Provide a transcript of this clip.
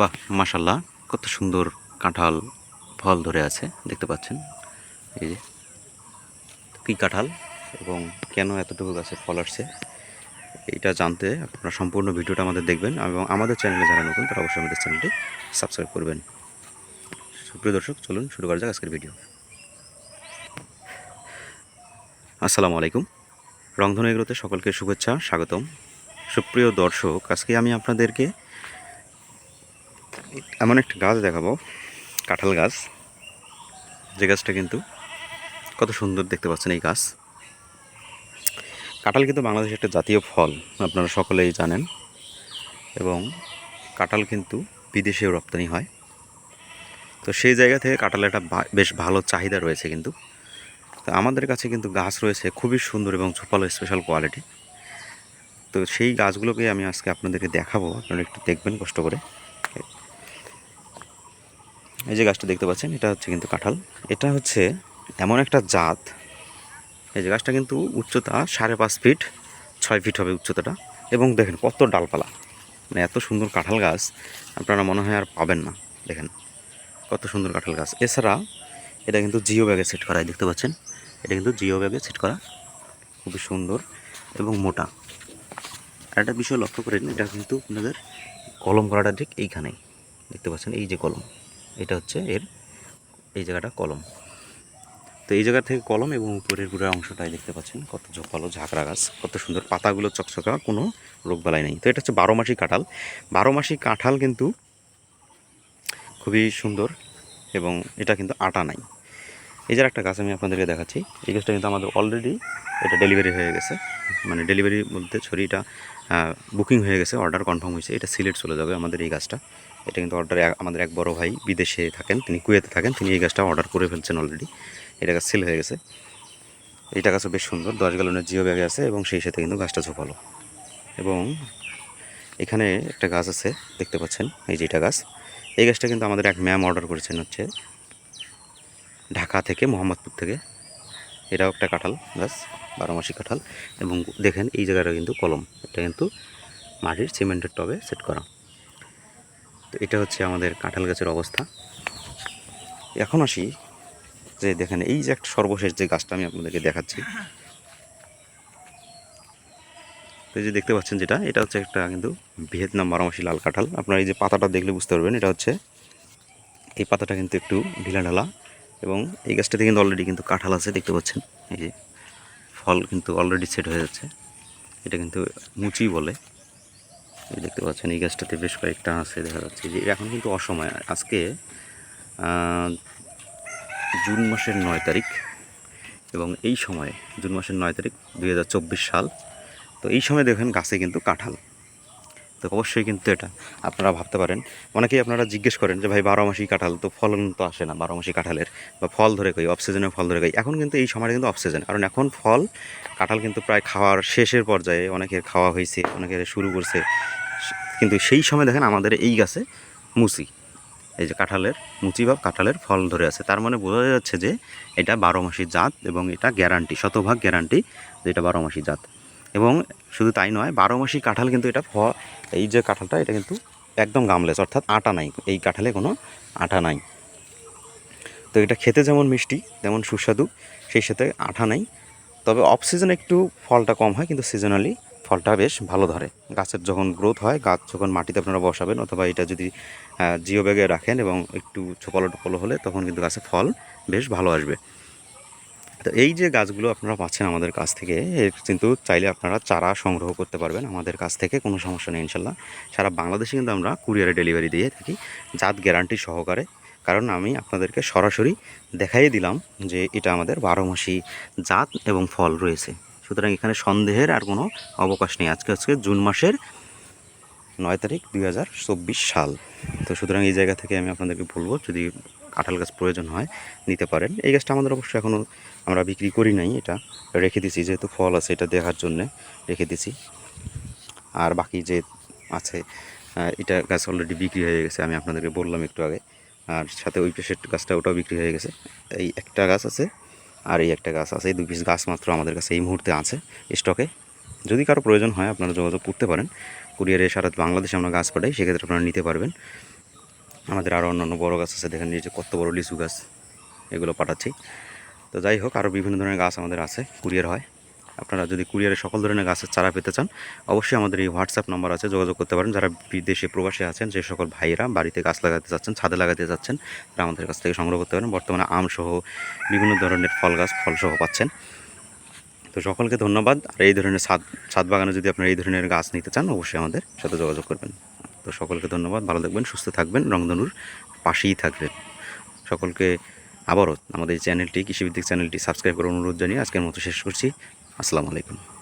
বাহ মাশাল্লাহ কত সুন্দর কাঁঠাল ফল ধরে আছে, দেখতে পাচ্ছেন। এই যে, কী কাঁঠাল এবং কেন এতটুকু গাছে ফল আসছে, এইটা জানতে আপনারা সম্পূর্ণ ভিডিওটা আমাদের দেখবেন এবং আমাদের চ্যানেলে যারা নতুন, তারা অবশ্যই আমাদের চ্যানেলটি সাবস্ক্রাইব করবেন। সুপ্রিয় দর্শক, চলুন শুরু করা যাক আজকের ভিডিও। আসসালামু আলাইকুম। রংধনু এগুলোতে সকলকে শুভেচ্ছা, স্বাগতম। সুপ্রিয় দর্শক, আজকে আমি আপনাদেরকে এমন একটা গাছ দেখাবো, কাঁঠাল গাছ। যে গাছটা কিন্তু কত সুন্দর দেখতে পাচ্ছেন এই গাছ। কাঁঠাল কিন্তু বাংলাদেশের একটা জাতীয় ফল, আপনারা সকলেই জানেন। এবং কাঁঠাল কিন্তু বিদেশেও রপ্তানি হয়। তো সেই জায়গা থেকে কাঁঠালের একটা বেশ ভালো চাহিদা রয়েছে কিন্তু। তো আমাদের কাছে কিন্তু গাছ রয়েছে খুবই সুন্দর এবং ঝোপালো স্পেশাল কোয়ালিটি তো সেই গাছগুলোকে আমি আজকে আপনাদেরকে দেখাবো, আপনারা একটু দেখবেন কষ্ট করে। এই যে গাছটা দেখতে পাচ্ছেন, এটা হচ্ছে কিন্তু কাঁঠাল। এটা হচ্ছে এমন একটা জাত। এই যে গাছটা কিন্তু উচ্চতা সাড়ে পাঁচ ফিট, ছয় ফিট হবে উচ্চতাটা। এবং দেখেন কত ডালপালা। মানে এত সুন্দর কাঁঠাল গাছ, আপনারা মনে হয় আর পাবেন না। দেখেন কত সুন্দর কাঁঠাল গাছ। এছাড়া এটা কিন্তু জিও ব্যাগে সেট করা দেখতে পাচ্ছেন? এটা কিন্তু জিও ব্যাগে সেট করা। খুবই সুন্দর এবং মোটা। আর একটা বিষয় লক্ষ্য করেন, এটা কিন্তু আপনাদের কলম করাটা ঠিক এইখানেই। দেখতে পাচ্ছেন, এই যে কলম। এটা হচ্ছে এর এই জায়গাটা কলম। তো এই জায়গা থেকে কলম এবং উপরের পুরো অংশটাই দেখতে পাচ্ছেন। কত ঝোপালো ঝাঁকড়া গাছ, কত সুন্দর। পাতাগুলো চকচকা, কোনো রোগবালাই নেই। তো এটা হচ্ছে বারো মাসি কাঁঠাল। বারো মাসি কাঁঠাল কিন্তু খুবই সুন্দর এবং এটা কিন্তু আটা নাই। এই যে একটা গাছ আমি আপনাদেরকে দেখাচ্ছি, এই গাছটা কিন্তু আমাদের অলরেডি এটা ডেলিভারি হয়ে গেছে। মানে ডেলিভারি বলতে ছড়িটা বুকিং হয়ে গেছে অর্ডার কনফার্ম হয়েছে। এটা সিলেট চলে যাবে আমাদের এই গাছটা। এটা কিন্তু অর্ডার আমাদের এক বড় ভাই বিদেশে থাকেন, তিনি কুয়েতে থাকেন, তিনি এই গাছটা অর্ডার করে ফেলছেন অলরেডি এটা গাছ সেল হয়ে গেছে। এইটা গাছও বেশ সুন্দর, দশ গ্যালনের জিও ব্যাগে আছে এবং সেই সাথে কিন্তু গাছটা ঝোপালো। এবং এখানে একটা গাছ আছে, দেখতে পাচ্ছেন, এই যে এটা গাছ। এই গাছটা কিন্তু আমাদের এক ম্যাম অর্ডার করেছেন হচ্ছে ঢাকা থেকে মোহাম্মদপুর থেকে। এটাও একটা কাঁঠাল গাছ বারো মাসি কাঁঠাল। এবং দেখেন, এই জায়গাটা কিন্তু কলম। এটা কিন্তু মাটির সিমেন্টের টবে সেট করা। তো এটা হচ্ছে আমাদের কাঁঠাল গাছের অবস্থা। এখন আসি যে দেখেন, এই যে একটা সর্বশেষ যে গাছটা আমি আপনাদেরকে দেখাচ্ছি। তো যে দেখতে পাচ্ছেন যেটা, এটা হচ্ছে একটা কিন্তু ভিয়েতনাম বারোমাসি লাল কাঁঠাল। আপনারা এই যে পাতাটা দেখলে বুঝতে পারবেন, এটা হচ্ছে, এই পাতাটা কিন্তু একটু ঢিলা ঢালা এবং এই গাছটাতে কিন্তু অলরেডি কিন্তু কাঁঠাল আছে, দেখতে পাচ্ছেন? এই যে ফল কিন্তু অলরেডি সেট হয়ে যাচ্ছে। এটা কিন্তু মুচি বলে। দেখতে পাচ্ছেন, এই গাছটাতে বেশ কয়েকটা আছে, দেখা যাচ্ছে যে এখন কিন্তু অসময়। আজকে জুন মাসের নয় তারিখ এবং এই সময়ে, জুন মাসের নয় তারিখ দু হাজার চব্বিশ সাল। তো এই সময় দেখেন গাছে কিন্তু কাঁঠাল। তো অবশ্যই কিন্তু এটা আপনারা ভাবতে পারেন। অনেকেই আপনারা জিজ্ঞেস করেন যে, ভাই, বারো মাসি কাঁঠাল তো ফলন তো আসে না, বারো মাসি কাঁঠালের বা ফল ধরে কই অফ ফল ধরে কই? এখন কিন্তু এই সময়টা কিন্তু অফ সিজন কারণ এখন ফল, কাঁঠাল কিন্তু প্রায় খাওয়ার শেষের পর্যায়ে অনেকের খাওয়া হয়েছে, অনেকের শুরু করছে। কিন্তু সেই সময় দেখেন আমাদের এই গাছে মুচি। এই যে কাঁঠালের মুচি বা কাঁঠালের ফল ধরে আছে। তার মানে বোঝা যাচ্ছে যে, এটা বারো মাসি জাত এবং এটা গ্যারান্টি শতভাগ গ্যারান্টি যে এটা বারো মাসি জাত। এবং শুধু তাই নয়, বারো মাসি কাঁঠাল কিন্তু এটা এই যে কাঁঠালটা, এটা কিন্তু একদম গামলেস অর্থাৎ আটা নাই। এই কাঁঠালে কোনো আটা নাই। তো এটা খেতে যেমন মিষ্টি, তেমন সুস্বাদু, সেই সাথে আঠা নাই। তবে অফ সিজনে একটু ফলটা কম হয়, কিন্তু সিজনালি ফলটা বেশ ভালো ধরে। গাছের যখন গ্রোথ হয়, গাছ যখন মাটিতে আপনারা বসাবেন, অথবা এটা যদি জিও ব্যাগে রাখেন এবং একটু ছোপালো টোপালো হলে, তখন কিন্তু গাছে ফল বেশ ভালো আসবে। তো এই যে গাছগুলো আপনারা পাচ্ছেন আমাদের কাছ থেকে কিন্তু চাইলে আপনারা চারা সংগ্রহ করতে পারবেন আমাদের কাছ থেকে, কোনো সমস্যা নেই ইনশাল্লাহ। সারা বাংলাদেশে কিন্তু আমরা কুরিয়ারে ডেলিভারি দিয়ে থাকি, জাত গ্যারান্টি সহকারে। কারণ আমি আপনাদেরকে সরাসরি দেখাই দিলাম যে এটা আমাদের বারো মাসি জাত এবং ফল রয়েছে। সুতরাং এখানে সন্দেহের আর কোনো অবকাশ নেই। আজকে আজকে জুন মাসের নয় তারিখ দু হাজার চব্বিশ সাল। তো সুতরাং এই জায়গা থেকে আমি আপনাদেরকে বলব, যদি কাঁঠাল গাছ প্রয়োজন হয়, নিতে পারেন। এই গাছটা আমাদের অবশ্যই এখনও আমরা বিক্রি করি নাই, এটা রেখে দিছি, যেহেতু ফল আছে এটা দেখার জন্যে রেখে দিছি। আর বাকি যে আছে এটা গাছ অলরেডি বিক্রি হয়ে গেছে, আমি আপনাদেরকে বললাম একটু আগে। আর সাথে ওই পেশের গাছটা ওটাও বিক্রি হয়ে গেছে। এই একটা গাছ আছে, আর এই একটা গাছ আছে, এই দুই পিস গাছ মাত্র আমাদের কাছে এই মুহূর্তে আছে স্টকে যদি কারও প্রয়োজন হয়, আপনারা যোগাযোগ করতে পারেন। কুরিয়ারে সারা বাংলাদেশে আমরা গাছ পাঠাই, সেক্ষেত্রে আপনারা নিতে পারবেন। আমাদের আরও অন্যান্য বড় গাছ আছে, দেখেন যে কত বড় লিচু গাছ এগুলো পাঠাচ্ছি। তো যাই হোক আরও বিভিন্ন ধরনের গাছ আমাদের আছে, কুরিয়ার হয়। আপনারা যদি কুরিয়ারে সকল ধরনের গাছের চারা পেতে চান, অবশ্যই আমাদের এই হোয়াটসঅ্যাপ নাম্বার আছে, যোগাযোগ করতে পারেন। যারা বিদেশে, প্রবাসী আছেন, যে সকল ভাইয়েরা বাড়িতে গাছ লাগাতে চাচ্ছেন, ছাদে লাগাতে চাচ্ছেন, তারা আমাদের কাছ থেকে সংগ্রহ করতে পারেন। বর্তমানে আম সহ বিভিন্ন ধরনের ফল গাছ ফল সহ পাচ্ছেন। তো সকলকে ধন্যবাদ। আর এই ধরনের ছাদ ছাদ বাগানে যদি আপনারা এই ধরনের গাছ নিতে চান, অবশ্যই আমাদের সাথে যোগাযোগ করবেন। তো সকলকে ধন্যবাদ। ভালো থাকবেন, সুস্থ থাকবেন। রংধনুর পাশেই থাকবেন। সকলকে আবারও আমাদের চ্যানেলটি, কৃষিভিত্তিক চ্যানেলটি সাবস্ক্রাইব করার অনুরোধ জানিয়ে আজকের মতো শেষ করছি। আসসালামু আলাইকুম।